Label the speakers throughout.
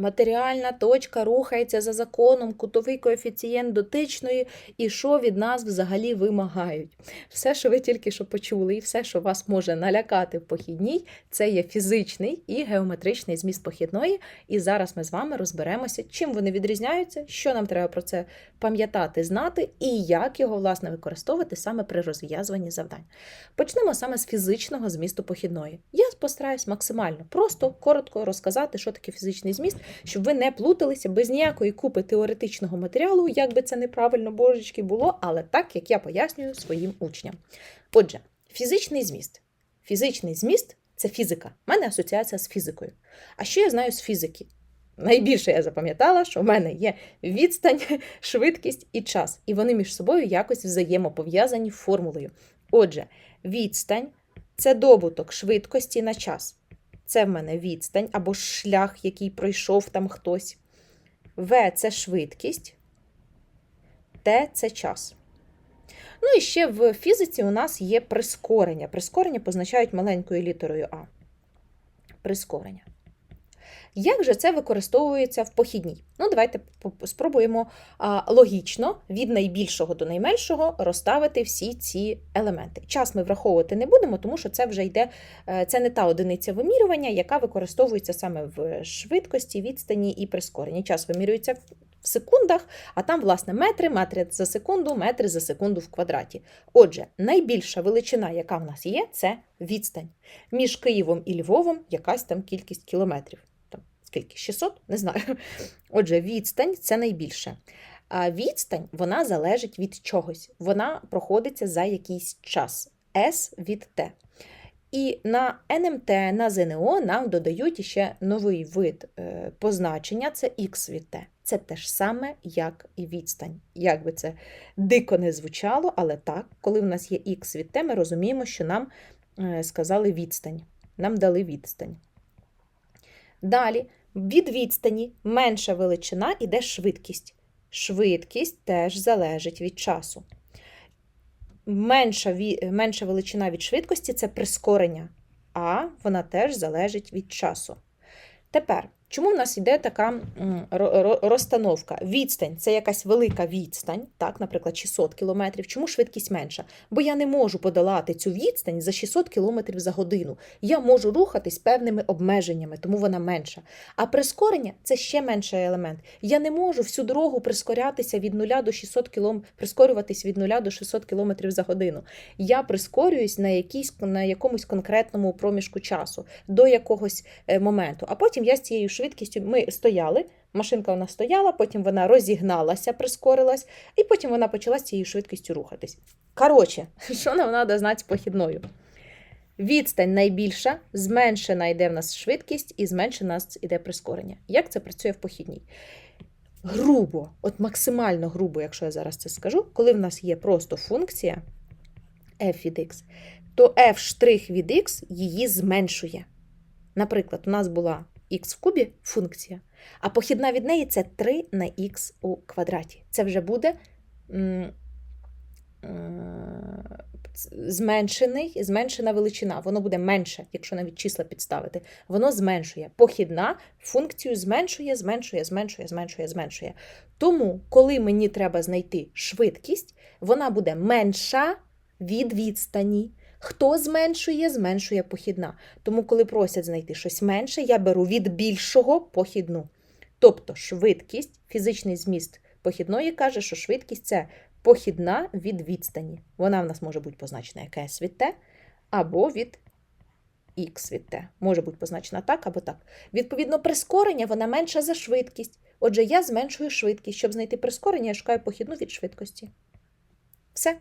Speaker 1: Матеріальна точка рухається за законом, кутовий коефіцієнт дотичної, і що від нас взагалі вимагають. Все, що ви тільки що почули, і все, що вас може налякати в похідній, це є фізичний і геометричний зміст похідної. І зараз ми з вами розберемося, чим вони відрізняються, що нам треба про це пам'ятати, знати, і як його власне використовувати саме при розв'язуванні завдань. Почнемо саме з фізичного змісту похідної. Я постараюсь максимально просто коротко розказати, що таке фізичний зміст, щоб ви не плуталися без ніякої купи теоретичного матеріалу, як би це неправильно божечки було, але так, як я пояснюю своїм учням. Отже, фізичний зміст. Фізичний зміст це фізика. У мене асоціація з фізикою. А що я знаю з фізики? Найбільше я запам'ятала, що в мене є відстань, швидкість і час, і вони між собою якось взаємопов'язані формулою. Отже, відстань це добуток швидкості на час. Це в мене відстань або шлях, який пройшов там хтось. В це швидкість, Т це час. Ну і ще в фізиці у нас є прискорення. Прискорення позначають маленькою літерою А. Прискорення. Як же це використовується в похідній? Ну, давайте спробуємо логічно від найбільшого до найменшого розставити всі ці елементи. Час ми враховувати не будемо, тому що це вже йде, е, це не та одиниця вимірювання, яка використовується саме в швидкості, відстані і прискоренні. Час вимірюється в секундах, а там, власне, метри, метри за секунду, метри за секунду в квадраті. Отже, найбільша величина, яка в нас є, це відстань. Між Києвом і Львовом якась там кількість кілометрів скільки? 600? Не знаю. Отже, відстань це найбільше. А відстань вона залежить від чогось. Вона проходиться за якийсь час. S від T. І на НМТ, на ЗНО нам додають ще новий вид е, позначення це Х від Т. Це те ж саме, як і відстань. Як би це дико не звучало, але так, коли в нас є Х від Т, ми розуміємо, що нам е, сказали відстань. Нам дали відстань. Далі від відстані менша величина іде швидкість. Швидкість теж залежить від часу. Менша менша величина від швидкості це прискорення, а вона теж залежить від часу. Тепер Чому в нас йде така розстановка? Відстань це якась велика відстань, так, наприклад, 600 км. Чому швидкість менша? Бо я не можу подолати цю відстань за 600 км за годину. Я можу рухатись певними обмеженнями, тому вона менша. А прискорення це ще менший елемент. Я не можу всю дорогу прискорятися від 0 до 600 км, прискорюватись від 0 до 600 км за годину. Я прискорююсь на якійсь, на якомусь конкретному проміжку часу, до якогось е, моменту. А потім я з цією швидкістю ми стояли, машинка вона стояла, потім вона розігналася, прискорилась, і потім вона почала з цією швидкістю рухатись. Коротше, що нам треба знати з похідною? Відстань найбільша, зменшена йде в нас швидкість і зменшена нас йде прискорення. Як це працює в похідній? Грубо, от максимально грубо, якщо я зараз це скажу, коли в нас є просто функція f від x, то f' від x її зменшує. Наприклад, у нас була х в кубі функція, а похідна від неї це 3 на х у квадраті. Це вже буде е, зменшений, зменшена величина. Воно буде менше, якщо навіть числа підставити. Воно зменшує. Похідна функцію зменшує, зменшує, зменшує, зменшує, зменшує. Тому, коли мені треба знайти швидкість, вона буде менша від відстані. Хто зменшує, зменшує похідна. Тому, коли просять знайти щось менше, я беру від більшого похідну. Тобто швидкість, фізичний зміст похідної каже, що швидкість це похідна від відстані. Вона в нас може бути позначена як S від T, або від Х від T. Може бути позначена так або так. Відповідно, прискорення вона менша за швидкість. Отже, я зменшую швидкість. Щоб знайти прискорення, я шукаю похідну від швидкості. Все.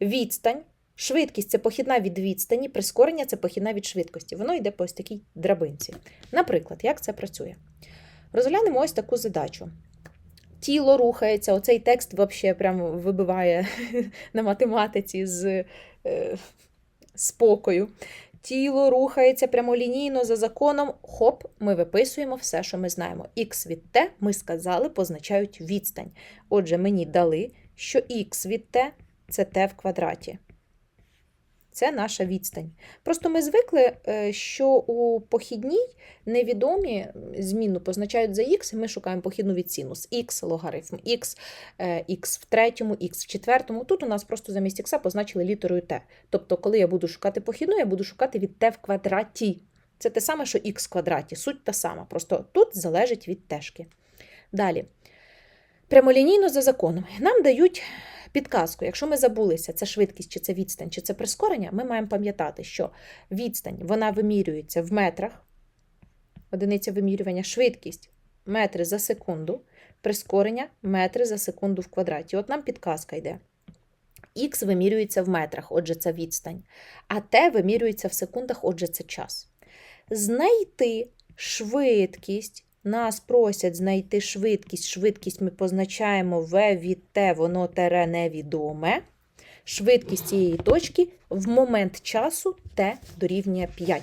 Speaker 1: Відстань Швидкість це похідна від відстані, прискорення це похідна від швидкості. Воно йде по ось такій драбинці. Наприклад, як це працює? Розглянемо ось таку задачу. Тіло рухається, оцей текст взагалі прямо вибиває на математиці з е, спокою. Тіло рухається прямолінійно за законом. Хоп, ми виписуємо все, що ми знаємо. Х від Т, ми сказали, позначають відстань. Отже, мені дали, що х від Т це Т в квадраті. Це наша відстань. Просто ми звикли, е, що у похідній невідомі зміну позначають за х, і ми шукаємо похідну від синус. х логарифм, х, х в третьому, х в четвертому. Тут у нас просто замість х позначили літерою t. Тобто, коли я буду шукати похідну, я буду шукати від t в квадраті. Це те саме, що х в квадраті, суть та сама. Просто тут залежить від тежки. Далі. Прямолінійно за законом. Нам дають підказку. Якщо ми забулися, це швидкість, чи це відстань, чи це прискорення, ми маємо пам'ятати, що відстань вона вимірюється в метрах, одиниця вимірювання, швидкість метри за секунду, прискорення метри за секунду в квадраті. От нам підказка йде. Х вимірюється в метрах, отже, це відстань, а Т вимірюється в секундах, отже, це час. Знайти швидкість. Нас просять знайти швидкість. Швидкість ми позначаємо В від Т, воно тере невідоме. Швидкість цієї точки в момент часу Т дорівнює 5.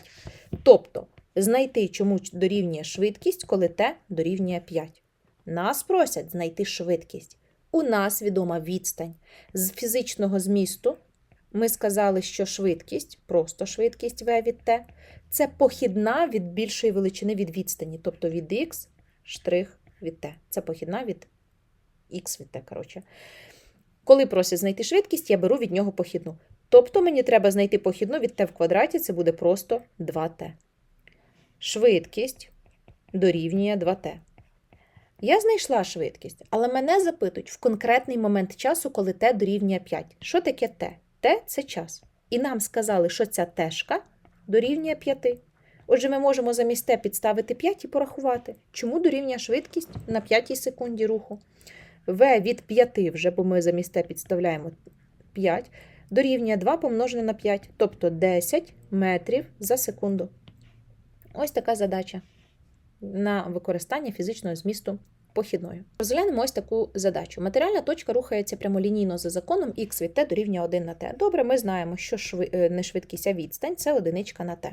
Speaker 1: Тобто, знайти, чому дорівнює швидкість, коли Т дорівнює 5. Нас просять знайти швидкість. У нас відома відстань. З фізичного змісту ми сказали, що швидкість, просто швидкість V від T, це похідна від більшої величини від відстані, тобто від x штрих від t. Це похідна від x від t. коротше. Коли просять знайти швидкість, я беру від нього похідну. Тобто мені треба знайти похідну від t в квадраті, це буде просто 2t. Швидкість дорівнює 2t. Я знайшла швидкість, але мене запитують в конкретний момент часу, коли t дорівнює 5. Що таке t? t – це час. І нам сказали, що ця тешка дорівнює 5. Отже, ми можемо замість t підставити 5 і порахувати, чому дорівнює швидкість на 5 секунді руху. v від 5 вже, бо ми замість t підставляємо 5, дорівнює 2 помножене на 5, тобто 10 метрів за секунду. Ось така задача на використання фізичного змісту похідною. Розглянемо ось таку задачу. Матеріальна точка рухається прямолінійно за законом х від t дорівнює 1 на t. Добре, ми знаємо, що шви... е, не швидкість, а відстань це одиничка на t.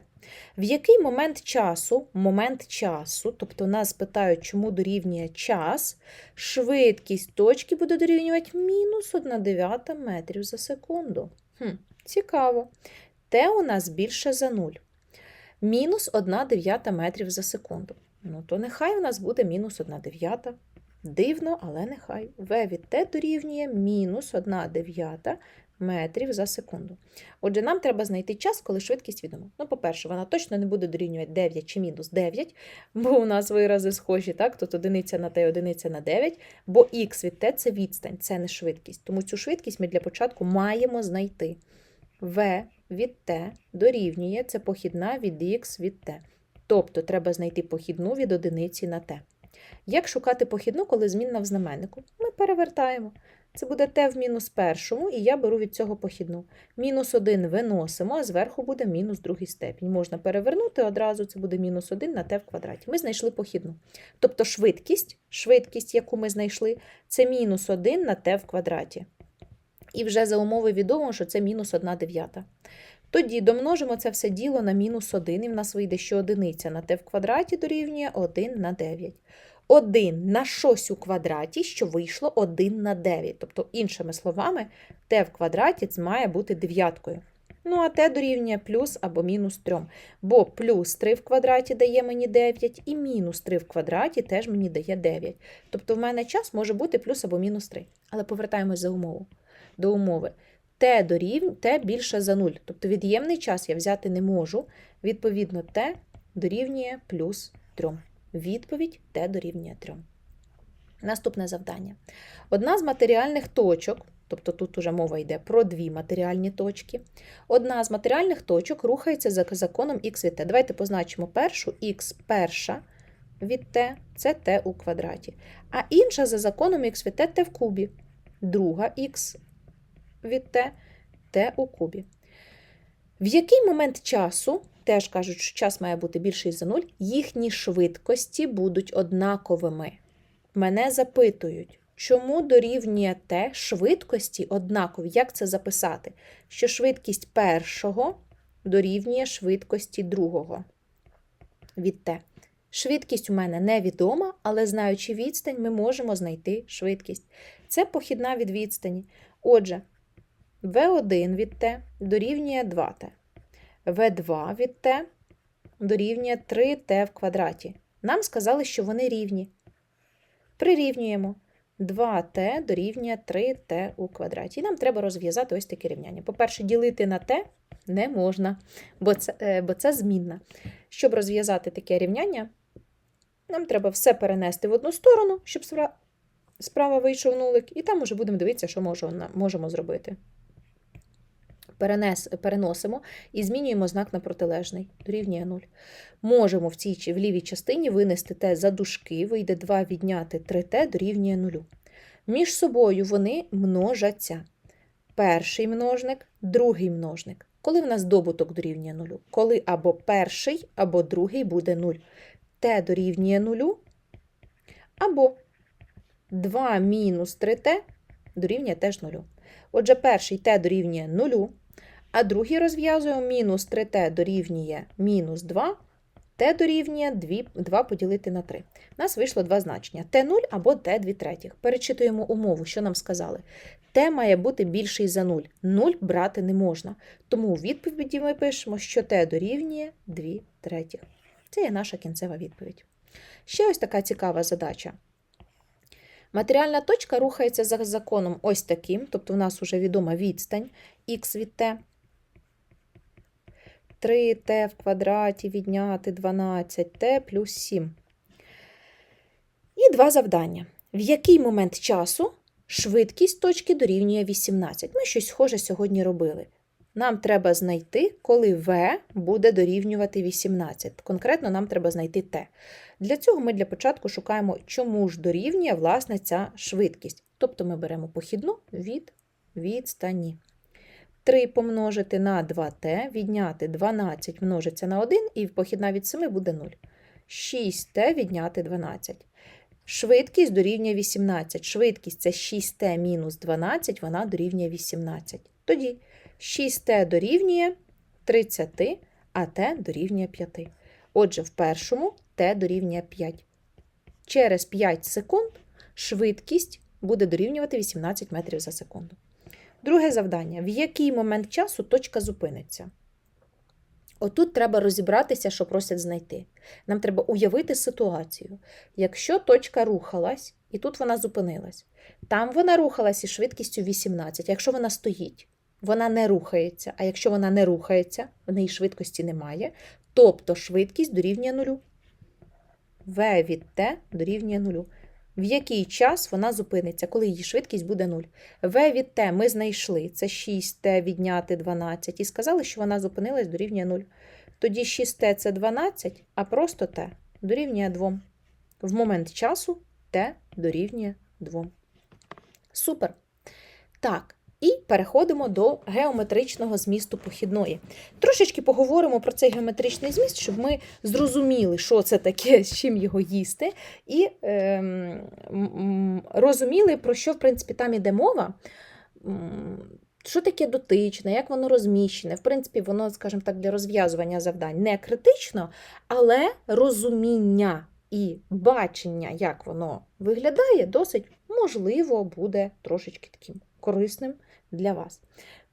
Speaker 1: В який момент часу, момент часу, тобто нас питають, чому дорівнює час, швидкість точки буде дорівнювати мінус 1 дев'ята метрів за секунду. Хм, Цікаво. Т у нас більше за 0. Мінус 1 дев'ята метрів за секунду. Ну, то нехай у нас буде мінус 1 дев'ята. Дивно, але нехай. В від Т дорівнює мінус 1 дев'ята метрів за секунду. Отже, нам треба знайти час, коли швидкість відома. Ну, по-перше, вона точно не буде дорівнювати 9 чи мінус 9, бо у нас вирази схожі, так? Тут одиниця на Т одиниця на 9, бо х від Т це відстань, це не швидкість. Тому цю швидкість ми для початку маємо знайти. В від Т дорівнює це похідна від х від Т. Тобто треба знайти похідну від одиниці на t. Як шукати похідну, коли змінна в знаменнику? Ми перевертаємо. Це буде t в мінус першому, і я беру від цього похідну. Мінус 1 виносимо, а зверху буде мінус другий степінь. Можна перевернути одразу, це буде мінус 1 на t в квадраті. Ми знайшли похідну. Тобто швидкість, швидкість, яку ми знайшли, це мінус 1 на t в квадраті. І вже за умови відомо, що це мінус 1 дев'ята. Тоді домножимо це все діло на мінус 1, і в нас вийде, що одиниця на t в квадраті дорівнює 1 на 9. 1 на щось у квадраті, що вийшло 1 на 9. Тобто, іншими словами, t в квадраті має бути дев'яткою. Ну, а t дорівнює плюс або мінус 3. Бо плюс 3 в квадраті дає мені 9, і мінус 3 в квадраті теж мені дає 9. Тобто, в мене час може бути плюс або мінус 3. Але повертаємось за умову. до умови t дорівнює t більше за 0. Тобто від'ємний час я взяти не можу. Відповідно, t дорівнює плюс 3. Відповідь t дорівнює 3. Наступне завдання. Одна з матеріальних точок, тобто тут уже мова йде про дві матеріальні точки. Одна з матеріальних точок рухається за законом х від t. Давайте позначимо першу х перша від t це t у квадраті. А інша за законом х від t t в кубі. Друга х від t, t у кубі. В який момент часу, теж кажуть, що час має бути більший за 0, їхні швидкості будуть однаковими. Мене запитують, чому дорівнює t швидкості однакові? Як це записати? Що швидкість першого дорівнює швидкості другого від t. Швидкість у мене невідома, але знаючи відстань, ми можемо знайти швидкість. Це похідна від відстані. Отже, В1 від t дорівнює 2t. В2 від t дорівнює 3t в квадраті. Нам сказали, що вони рівні. Прирівнюємо. 2t дорівнює 3t у квадраті. І нам треба розв'язати ось таке рівняння. По-перше, ділити на t не можна, бо це, е, бо це змінна. Щоб розв'язати таке рівняння, нам треба все перенести в одну сторону, щоб справа вийшов нулик, і там уже будемо дивитися, що можемо зробити. Перенес, переносимо і змінюємо знак на протилежний, дорівнює 0. Можемо в цій чи- в лівій частині винести t за дужки, вийде 2 відняти 3t дорівнює 0. Між собою вони множаться. Перший множник, другий множник. Коли в нас добуток дорівнює 0? Коли або перший, або другий буде 0. t дорівнює 0, або 2 мінус 3t дорівнює теж 0. Отже, перший t дорівнює 0, а другий розв'язуємо мінус 3t дорівнює мінус 2, t дорівнює 2, 2 поділити на 3. У нас вийшло два значення t0 або t 2 третіх. Перечитуємо умову, що нам сказали. t має бути більший за 0. 0 брати не можна. Тому у відповіді ми пишемо, що t дорівнює 2 третіх. Це є наша кінцева відповідь. Ще ось така цікава задача. Матеріальна точка рухається за законом ось таким, тобто в нас вже відома відстань х від t. 3t в квадраті відняти 12t плюс 7. І два завдання. В який момент часу швидкість точки дорівнює 18? Ми щось схоже сьогодні робили. Нам треба знайти, коли v буде дорівнювати 18. Конкретно нам треба знайти t. Для цього ми для початку шукаємо, чому ж дорівнює власне ця швидкість. Тобто ми беремо похідну від відстані. 3 помножити на 2t, відняти 12 множиться на 1, і похідна від 7 буде 0. 6t відняти 12. Швидкість дорівнює 18. Швидкість це 6t мінус 12, вона дорівнює 18. Тоді 6t дорівнює 30, а t дорівнює 5. Отже, в першому t дорівнює 5. Через 5 секунд швидкість буде дорівнювати 18 метрів за секунду. Друге завдання: в який момент часу точка зупиниться? Отут треба розібратися, що просять знайти. Нам треба уявити ситуацію. Якщо точка рухалась, і тут вона зупинилась, там вона рухалась із швидкістю 18. Якщо вона стоїть, вона не рухається. А якщо вона не рухається, в неї швидкості немає, тобто швидкість дорівнює нулю. В від Т дорівнює нулю. В який час вона зупиниться, коли її швидкість буде 0. В від Т ми знайшли, це 6Т відняти 12, і сказали, що вона зупинилась дорівнює 0. Тоді 6Т це 12, а просто Т дорівнює 2. В момент часу Т дорівнює 2. Супер. Так, і переходимо до геометричного змісту похідної. Трошечки поговоримо про цей геометричний зміст, щоб ми зрозуміли, що це таке, з чим його їсти, і ем, розуміли, про що, в принципі, там іде мова. Що таке дотичне, як воно розміщене? В принципі, воно, скажімо так, для розв'язування завдань не критично, але розуміння і бачення, як воно виглядає, досить можливо буде трошечки таким корисним для вас.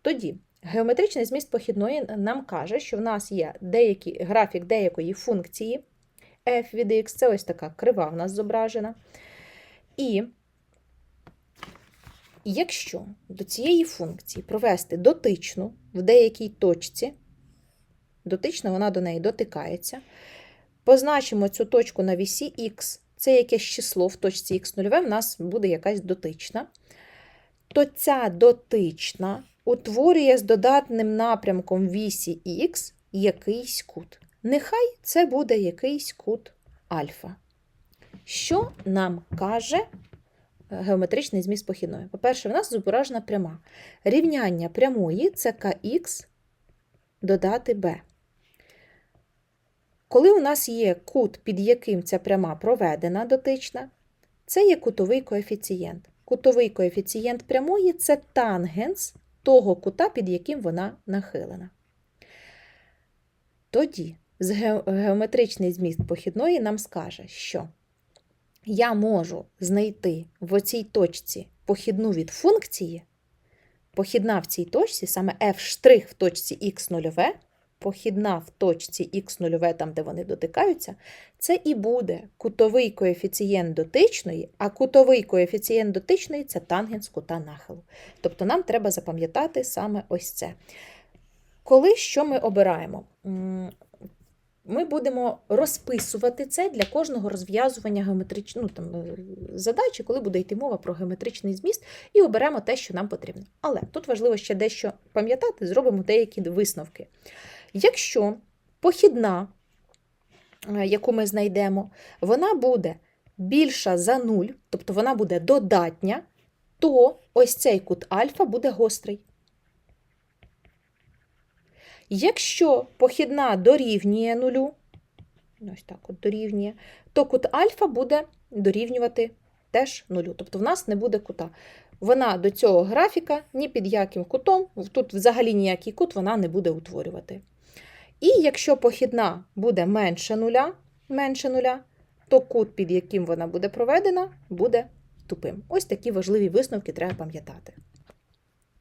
Speaker 1: Тоді, геометричний зміст похідної нам каже, що в нас є деякий, графік деякої функції f від x, це ось така крива в нас зображена. І якщо до цієї функції провести дотичну в деякій точці, дотична вона до неї дотикається, позначимо цю точку на вісі х, це якесь число в точці х0, в нас буде якась дотична то ця дотична утворює з додатним напрямком вісі х якийсь кут. Нехай це буде якийсь кут альфа. Що нам каже геометричний зміст похідної? По-перше, в нас зображена пряма. Рівняння прямої це kx додати b. Коли у нас є кут, під яким ця пряма проведена дотична, це є кутовий коефіцієнт. Кутовий коефіцієнт прямої це тангенс того кута, під яким вона нахилена. Тоді геометричний зміст похідної нам скаже, що я можу знайти в оцій точці похідну від функції похідна в цій точці, саме f' в точці х нульове, похідна в точці х нульове, там, де вони дотикаються, це і буде кутовий коефіцієнт дотичної, а кутовий коефіцієнт дотичної це тангенс кута нахилу. Тобто нам треба запам'ятати саме ось це. Коли що ми обираємо? Ми будемо розписувати це для кожного розв'язування геометричної ну, там, е, задачі, коли буде йти мова про геометричний зміст, і оберемо те, що нам потрібно. Але тут важливо ще дещо пам'ятати, зробимо деякі висновки. Якщо похідна, е, яку ми знайдемо, вона буде більша за 0, тобто вона буде додатня, то ось цей кут альфа буде гострий. Якщо похідна дорівнює нулю, ось так от дорівнює, то кут альфа буде дорівнювати теж нулю. Тобто в нас не буде кута. Вона до цього графіка ні під яким кутом, тут взагалі ніякий кут вона не буде утворювати. І якщо похідна буде менше нуля, менше нуля, то кут, під яким вона буде проведена, буде тупим. Ось такі важливі висновки треба пам'ятати.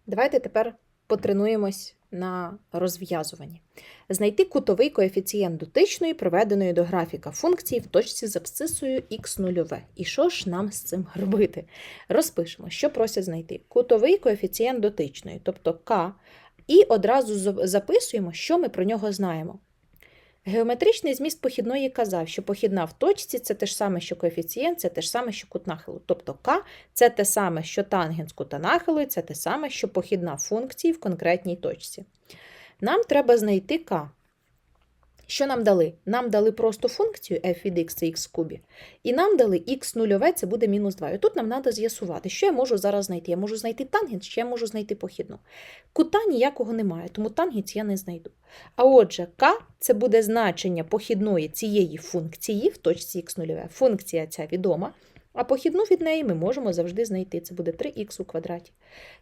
Speaker 1: Давайте тепер потренуємось на розв'язуванні. Знайти кутовий коефіцієнт дотичної, приведеної до графіка функції в точці з абсцисою х нульове. І що ж нам з цим робити? Розпишемо, що просять знайти. Кутовий коефіцієнт дотичної, тобто k, і одразу записуємо, що ми про нього знаємо. Геометричний зміст похідної казав, що похідна в точці це те ж саме, що коефіцієнт, це те ж саме, що кут нахилу. Тобто К це те саме, що тангенс кута нахилу, і це те саме, що похідна функції в конкретній точці. Нам треба знайти k. Що нам дали? Нам дали просто функцію f від x це x кубі, і нам дали x нульове, це буде мінус 2. І тут нам треба з'ясувати, що я можу зараз знайти. Я можу знайти тангенс, чи я можу знайти похідну. Кута ніякого немає, тому тангенс я не знайду. А отже, k – це буде значення похідної цієї функції в точці х нульове. Функція ця відома, а похідну від неї ми можемо завжди знайти. Це буде 3х у квадраті.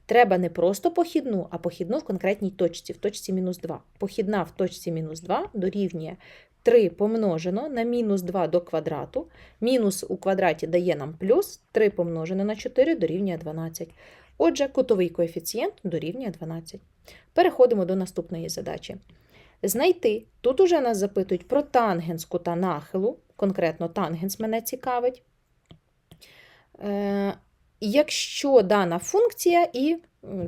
Speaker 1: Треба не просто похідну, а похідну в конкретній точці, в точці мінус 2. Похідна в точці мінус 2 дорівнює 3 помножено на мінус 2 до квадрату. Мінус у квадраті дає нам плюс, 3 помножено на 4 дорівнює 12. Отже, кутовий коефіцієнт дорівнює 12. Переходимо до наступної задачі. Знайти. Тут уже нас запитують про тангенс кута нахилу, конкретно тангенс мене цікавить. Е, якщо дана функція і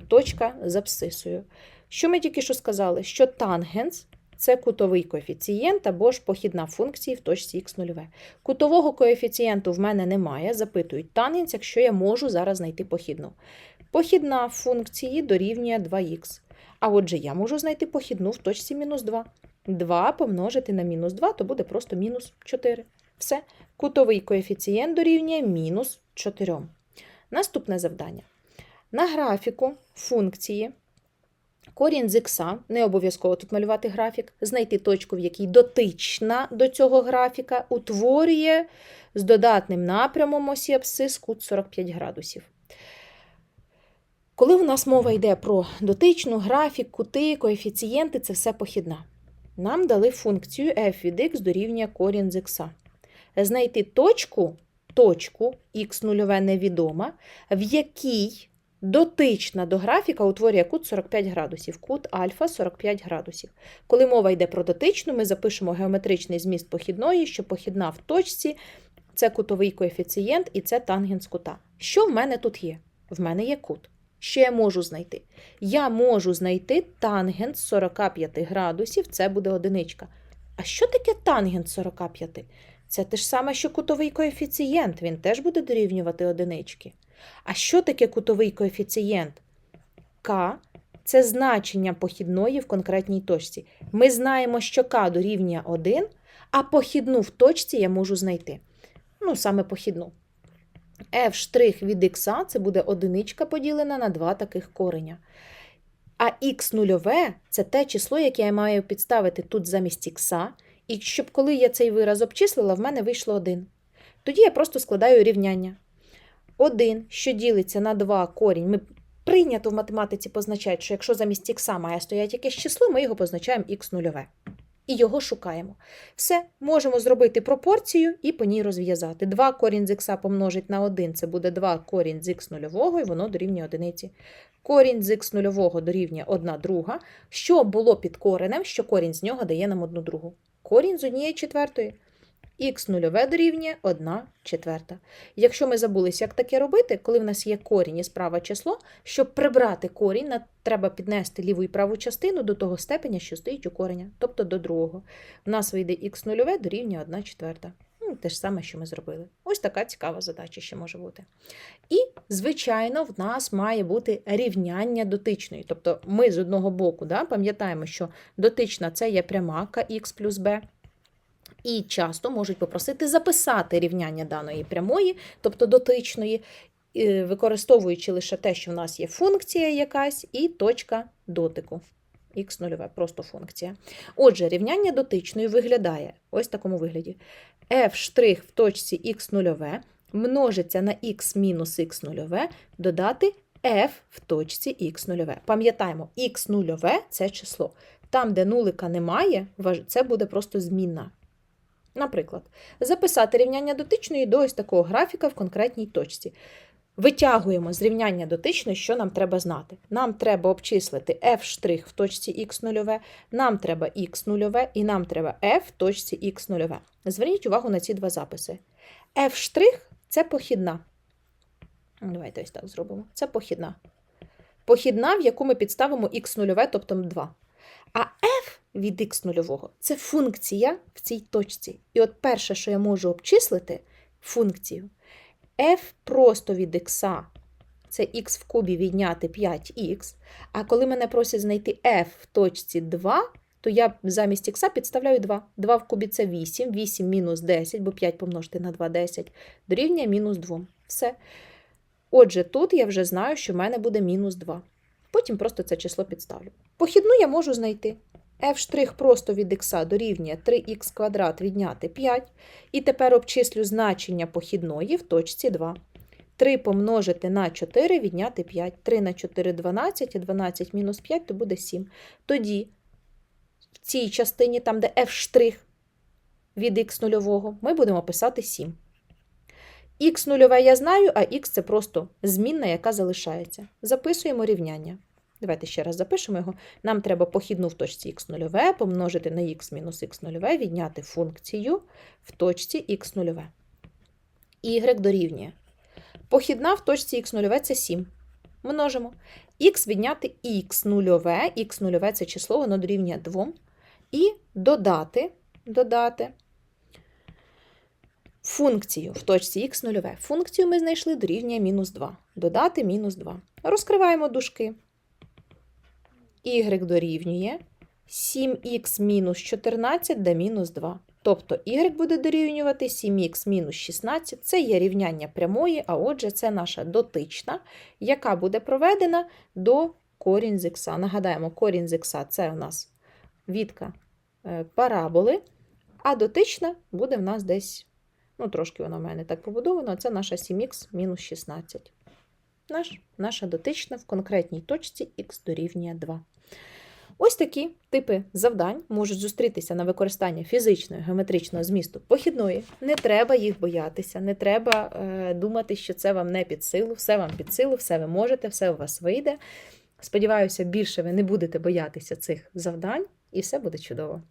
Speaker 1: точка з абсцисою. Що ми тільки що сказали? Що тангенс це кутовий коефіцієнт або ж похідна функції в точці х нульове. Кутового коефіцієнту в мене немає, запитують тангенс, якщо я можу зараз знайти похідну. Похідна функції дорівнює 2х. А отже, я можу знайти похідну в точці мінус 2. 2 помножити на мінус 2, то буде просто мінус 4. Все. Кутовий коефіцієнт дорівнює мінус 4. Наступне завдання. На графіку функції корінь з ікса, не обов'язково тут малювати графік, знайти точку, в якій дотична до цього графіка, утворює з додатним напрямом осі абсцис кут 45 градусів. Коли у нас мова йде про дотичну, графік, кути, коефіцієнти, це все похідна. Нам дали функцію f від x дорівнює корінь з ікса. Знайти точку, точку х нульове невідома, в якій дотична до графіка утворює кут 45 градусів, кут альфа 45 градусів. Коли мова йде про дотичну, ми запишемо геометричний зміст похідної, що похідна в точці це кутовий коефіцієнт і це тангенс кута. Що в мене тут є? В мене є кут. Що я можу знайти? Я можу знайти тангенс 45 градусів, це буде одиничка. А що таке тангенс 45? Це те ж саме, що кутовий коефіцієнт, він теж буде дорівнювати одинички. А що таке кутовий коефіцієнт? К це значення похідної в конкретній точці. Ми знаємо, що К дорівнює 1, а похідну в точці я можу знайти. Ну, саме похідну. f' від х це буде одиничка поділена на два таких кореня. А х нульове це те число, яке я маю підставити тут замість х, і щоб коли я цей вираз обчислила, в мене вийшло 1. Тоді я просто складаю рівняння. 1, що ділиться на 2 корінь. Ми прийнято в математиці позначають, що якщо замість х має стояти якесь число, ми його позначаємо х нульове. і його шукаємо. Все, можемо зробити пропорцію і по ній розв'язати. 2 корінь з х помножить на 1, це буде 2 корінь з х нульового, і воно дорівнює одиниці. Корінь з х нульового дорівнює 1 друга. Що було під коренем, що корінь з нього дає нам 1 другу? Корінь з однієї четвертої. Х нульове дорівнює 1 четверта. Якщо ми забулися, як таке робити, коли в нас є корінь і справа число, щоб прибрати корінь, треба піднести ліву і праву частину до того степеня, що стоїть у кореня, тобто до другого. В нас вийде х нульове дорівнює 1 четверта. Те ж саме, що ми зробили. Ось така цікава задача ще може бути. І, звичайно, в нас має бути рівняння дотичної. Тобто ми з одного боку да, пам'ятаємо, що дотична це є пряма КХ плюс Б. І часто можуть попросити записати рівняння даної прямої, тобто дотичної, е, використовуючи лише те, що в нас є функція якась і точка дотику. Х нульове, просто функція. Отже, рівняння дотичної виглядає ось в такому вигляді. f' в точці х нульове множиться на х мінус х нульове, додати f в точці х нульове. Пам'ятаємо, х нульове це число. Там, де нулика немає, це буде просто змінна. Наприклад, записати рівняння дотичної до ось такого графіка в конкретній точці. Витягуємо з рівняння що нам треба знати. Нам треба обчислити f' в точці х нульове, нам треба х нульове і нам треба f в точці х нульове. Зверніть увагу на ці два записи. f' це похідна. Давайте ось так зробимо. Це похідна. Похідна, в яку ми підставимо х нульове, тобто 2. А f від х нульового це функція в цій точці. І от перше, що я можу обчислити, функцію f просто від x, це х в кубі відняти 5х. А коли мене просять знайти f в точці 2, то я замість х підставляю 2. 2 в кубі це 8, 8 мінус 10, бо 5 помножити на 2 – 10, дорівнює мінус 2. Все. Отже, тут я вже знаю, що в мене буде мінус 2. Потім просто це число підставлю. Похідну я можу знайти. F' просто від х дорівнює 3х квадрат відняти 5. І тепер обчислю значення похідної в точці 2. 3 помножити на 4 відняти 5. 3 на 4 – 12, і 12 мінус 5 то буде 7. Тоді в цій частині, там де f' від х нульового, ми будемо писати 7. Х нульове я знаю, а х це просто змінна, яка залишається. Записуємо рівняння. Давайте ще раз запишемо його. Нам треба похідну в точці х нульове помножити на х мінус х нульове, відняти функцію в точці х нульове. Y дорівнює. Похідна в точці х нульове це 7. Множимо. Х відняти х нульове, х нульове це число, воно дорівнює 2. І додати, додати функцію в точці х нульове. Функцію ми знайшли дорівнює мінус 2. Додати мінус 2. Розкриваємо дужки. Y дорівнює 7х мінус 14 до мінус 2. Тобто y буде дорівнювати 7х мінус 16. Це є рівняння прямої, а отже, це наша дотична, яка буде проведена до корінь з х. Нагадаємо, корінь з х це у нас відка е, параболи, а дотична буде в нас десь, ну, трошки вона в мене так побудована, це наша 7х мінус 16. Наш, наша дотична в конкретній точці х дорівнює 2. Ось такі типи завдань можуть зустрітися на використання фізичного і геометричного змісту похідної. Не треба їх боятися, не треба е, думати, що це вам не під силу, все вам під силу, все ви можете, все у вас вийде. Сподіваюся, більше ви не будете боятися цих завдань, і все буде чудово.